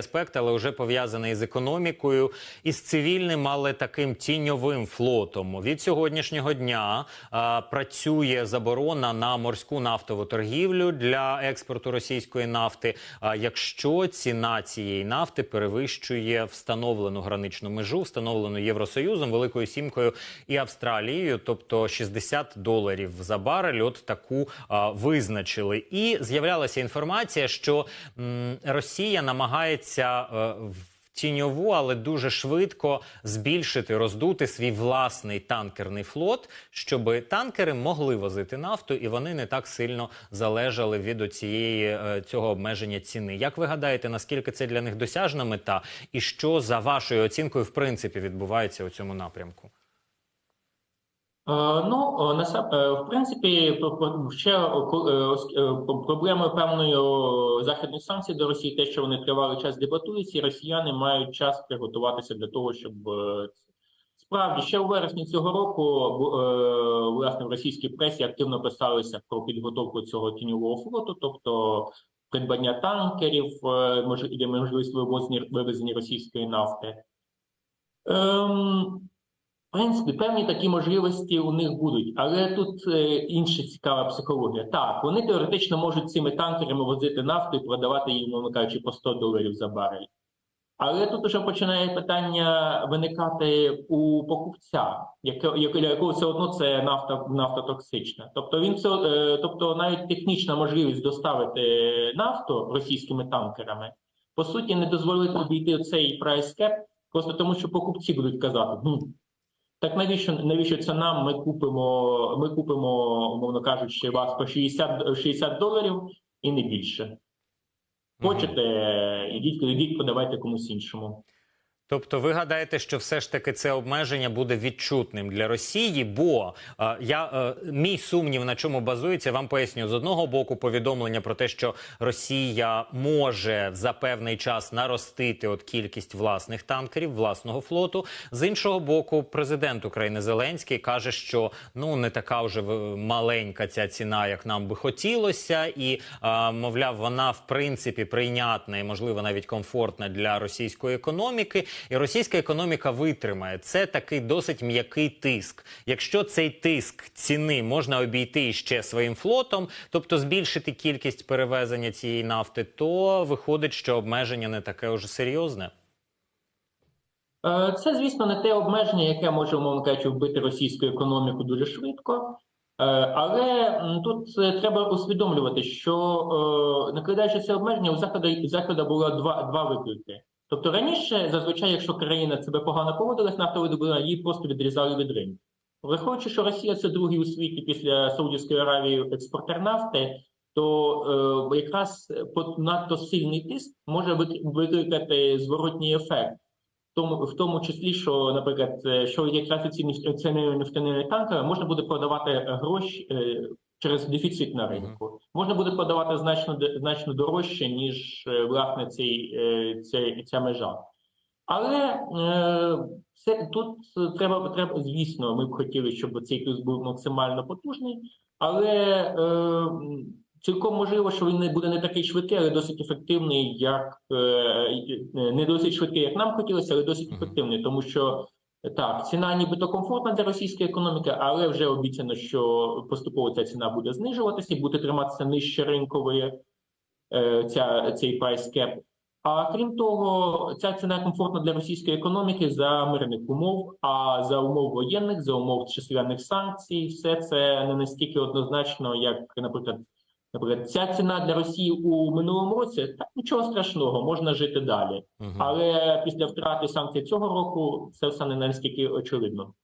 аспект, але вже пов'язаний з економікою і з цивільним, але таким тіньовим флотом. Від сьогоднішнього дня а, працює заборона на морську нафтову торгівлю для експорту російської нафти. А якщо ціна цієї нафти перевищує встановлену граничну межу, встановлену Євросоюзом, Великою Сімкою і Австралією, тобто 60 доларів за барель, от таку а, визначили. І з'являлася інформація, що м, Росія намагається е, в тіньову, але дуже швидко збільшити, роздути свій власний танкерний флот, щоб танкери могли возити нафту, і вони не так сильно залежали від оцієї е, цього обмеження ціни. Як ви гадаєте, наскільки це для них досяжна мета, і що за вашою оцінкою в принципі відбувається у цьому напрямку? Е, Ну, е, е, в принципі, ще проблемою певної західних санкцій до Росії, те, що вони тривалий час дебатуються, і росіяни мають час приготуватися для того, щоб справді ще у вересні цього року власне в російській пресі активно писалися про підготовку цього тіньового флоту, тобто придбання танкерів, можливість вивозення вивезення російської нафти. Ем, принципі, певні такі можливості у них будуть, але тут е, інша цікава психологія. Так, вони теоретично можуть цими танкерами возити нафту і продавати її, мовно кажучи, по 100 доларів за барель. Але тут вже починає питання виникати у покупця, для якого все одно це нафта, нафта. Тобто він все, е, тобто навіть технічна можливість доставити нафту російськими танкерами, по суті, не дозволить обійти цей прайс-кеп, просто тому що покупці будуть казати, ну так навіщо навіщо це нам? Ми купимо, ми купимо, умовно кажучи, вас по 60, 60 доларів і не більше. Хочете, ідіть, ідіть, подавайте комусь іншому. Тобто, ви гадаєте, що все ж таки це обмеження буде відчутним для Росії? Бо е, я е, мій сумнів на чому базується, вам поясню з одного боку повідомлення про те, що Росія може за певний час наростити от кількість власних танкерів, власного флоту. З іншого боку, президент України Зеленський каже, що ну не така вже маленька ця ціна, як нам би хотілося, і е, мовляв, вона в принципі прийнятна і можливо навіть комфортна для російської економіки. І російська економіка витримає. Це такий досить м'який тиск. Якщо цей тиск ціни можна обійти ще своїм флотом, тобто збільшити кількість перевезення цієї нафти, то виходить, що обмеження не таке уже серйозне. Е, Це, звісно, не те обмеження, яке може, умовно кажучи, вбити російську економіку дуже швидко. Е, Але тут е, треба усвідомлювати, що накладаючи це обмеження, у заходу у заходу було два, два виклики. Тобто раніше, зазвичай, якщо країна себе погано поводилась, нафтовидобування, її просто відрізали від ринку. Враховуючи, що Росія це другий у світі після Саудівської Аравії експортер нафти, то е, якраз надто сильний тиск може викликати зворотній ефект. Тому, в тому числі, що, наприклад, е, що якраз ці неф- ціни нефтяної танкери можна буде продавати е, гроші е, через дефіцит на ринку. Можна буде продавати значно значно дорожче, ніж е, власне цей, е, цей, ця межа. Але е, це тут треба, треба, звісно, ми б хотіли, щоб цей тиск був максимально потужний, але е, цілком можливо, що він не буде не такий швидкий, але досить ефективний, як е, е, не досить швидкий, як нам хотілося, але досить ефективний, тому що так, ціна нібито комфортна для російської економіки, але вже обіцяно, що поступово ця ціна буде знижуватися і буде триматися нижче ринкової е, ця, цей прайс кеп. А крім того, ця ціна комфортна для російської економіки за мирних умов, а за умов воєнних, за умов численних санкцій, все це не настільки однозначно, як, наприклад, наприклад, ця ціна для Росії у минулому році так нічого страшного, можна жити далі. Мгм. Але після втрати санкцій цього року це все не настільки очевидно.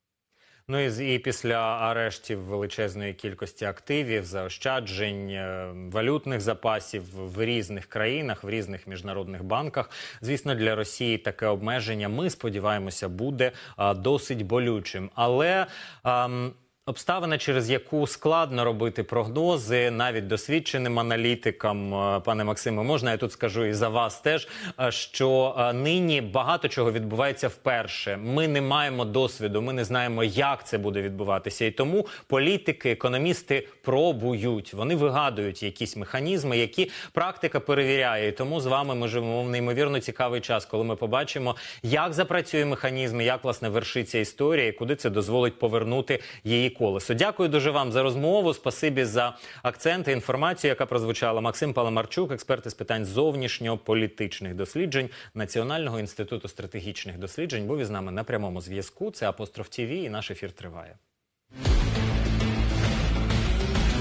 Ну і, і після арештів величезної кількості активів, заощаджень, е, валютних запасів в різних країнах, в різних міжнародних банках. Звісно, для Росії таке обмеження, ми сподіваємося, буде а, досить болючим. Але ам, Обставина, через яку складно робити прогнози навіть досвідченим аналітикам, Е, пане Максиме, можна я тут скажу і за вас теж, е, що е, нині багато чого відбувається вперше. Ми не маємо досвіду, ми не знаємо, як це буде відбуватися. І тому політики, економісти пробують, вони вигадують якісь механізми, які практика перевіряє. І тому з вами ми живемо в неймовірно цікавий час, коли ми побачимо, як запрацює механізм, як власне вершиться історія, і куди це дозволить повернути її колесо. Дякую дуже вам за розмову. Спасибі за акценти, інформацію, яка прозвучала. Максим Паламарчук, експерт із питань зовнішньополітичних досліджень Національного інституту стратегічних досліджень, був із нами на прямому зв'язку. Це апостроф ТІВІ і наш ефір триває.